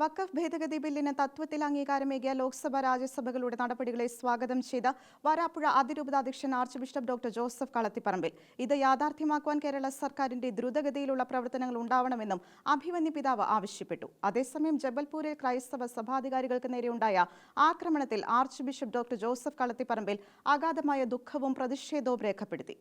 വഖഫ് ഭേദഗതി ബില്ലിന് തത്വത്തിൽ അംഗീകാരമേകിയ ലോക്സഭ രാജ്യസഭകളുടെ നടപടികളെ സ്വാഗതം ചെയ്ത വരാപ്പുഴ അതിരൂപതാധ്യക്ഷൻ arch bishop doctor Joseph Kalathiparambil. ഇത് യാഥാർത്ഥ്യമാക്കുവാൻ കേരള സർക്കാരിന്റെ ദ്രുതഗതിയിലുള്ള പ്രവർത്തനങ്ങൾ ഉണ്ടാവണമെന്നും അഭിമന്യ പിതാവ് ആവശ്യപ്പെട്ടു. അതേസമയം ജബൽപൂരിൽ ക്രൈസ്തവ സഭാധികാരികൾക്ക് നേരെയുണ്ടായ ആക്രമണത്തിൽ arch bishop doctor Joseph Kalathiparambil അഗാധമായ ദുഃഖവും പ്രതിഷേധവും രേഖപ്പെടുത്തി.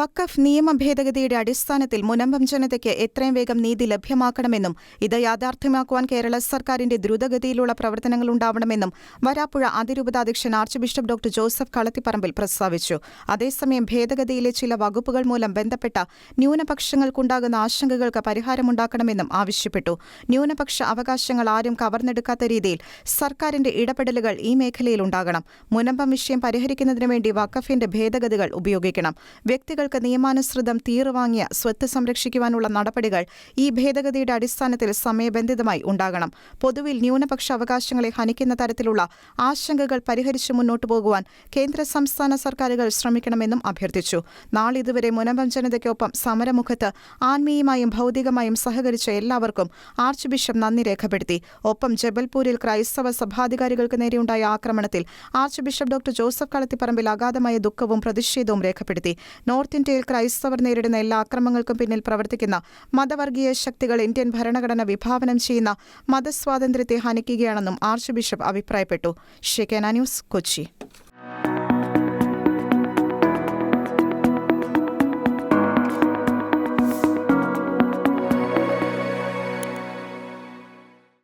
വക്കഫ് നിയമ ഭേദഗതിയുടെ അടിസ്ഥാനത്തിൽ മുനമ്പം ജനതയ്ക്ക് എത്രയും വേഗം നീതി ലഭ്യമാക്കണമെന്നും ഇത് യാഥാർത്ഥ്യമാക്കുവാൻ കേരള സർക്കാരിന്റെ ദ്രുതഗതിയിലുള്ള പ്രവർത്തനങ്ങൾ ഉണ്ടാവണമെന്നും വരാപ്പുഴ അതിരൂപത അതിരൂപതാധ്യക്ഷൻ arch bishop doctor Joseph Kalathiparambil പ്രസ്താവിച്ചു. അതേസമയം ഭേദഗതിയിലെ ചില വകുപ്പുകൾ മൂലം ബന്ധപ്പെട്ട ന്യൂനപക്ഷങ്ങൾക്കുണ്ടാകുന്ന ആശങ്കകൾക്ക് പരിഹാരമുണ്ടാക്കണമെന്നും ആവശ്യപ്പെട്ടു. ന്യൂനപക്ഷ അവകാശങ്ങൾ ആരും കവർന്നെടുക്കാത്ത രീതിയിൽ സർക്കാരിന്റെ ഇടപെടലുകൾ ഈ മേഖലയിൽ ഉണ്ടാകണം. മുനമ്പം വിഷയം പരിഹരിക്കുന്നതിനു വേണ്ടി വഖഫിന്റെ ഭേദഗതികൾ ഉപയോഗിക്കണം. വ്യക്തികൾക്ക് നിയമാനുസൃതം തീർവാങ്ങിയ സ്വത്ത് സംരക്ഷിക്കുവാനുള്ള നടപടികൾ ഈ ഭേദഗതിയുടെ അടിസ്ഥാനത്തിൽ സമയബന്ധിതമായി ഉണ്ടാകണം. പൊതുവിൽ ന്യൂനപക്ഷ അവകാശങ്ങളെ ഹനിക്കുന്ന തരത്തിലുള്ള ആശങ്കകൾ പരിഹരിച്ച് മുന്നോട്ടു പോകുവാൻ കേന്ദ്ര സംസ്ഥാന സർക്കാരുകൾ ശ്രമിക്കണമെന്നും അഭ്യർത്ഥിച്ചു. നാളിതുവരെ മുനമ്പം ജനതയ്ക്കൊപ്പം സമരമുഖത്ത് ആത്മീയമായും ഭൗതികമായും സഹകരിച്ച എല്ലാവർക്കും ആർച്ച് ബിഷപ്പ് നന്ദി രേഖപ്പെടുത്തി. ഒപ്പം ജബൽപൂരിൽ ക്രൈസ്തവ സഭാധികാരികൾക്ക് നേരെയുണ്ടായ ആക്രമണത്തിൽ arch bishop doctor Joseph Kalathiparambil അഗാധമായ ദുഃഖവും പ്രതിഷേധവും രേഖപ്പെടുത്തി. നോർത്ത് ഇന്ത്യയിൽ ക്രൈസ്തവർ നേരിടുന്ന എല്ലാ അക്രമങ്ങൾക്കും പിന്നിൽ പ്രവർത്തിക്കുന്ന മതവർഗീയ ശക്തികൾ ഇന്ത്യൻ ഭരണഘടന വിഭാവനം ചെയ്യുന്ന മതസ്വാതന്ത്ര്യത്തെ ഹനിക്കുകയാണെന്നും ആർച്ച് ബിഷപ്പ് അഭിപ്രായപ്പെട്ടു. Shekinah news Kochi.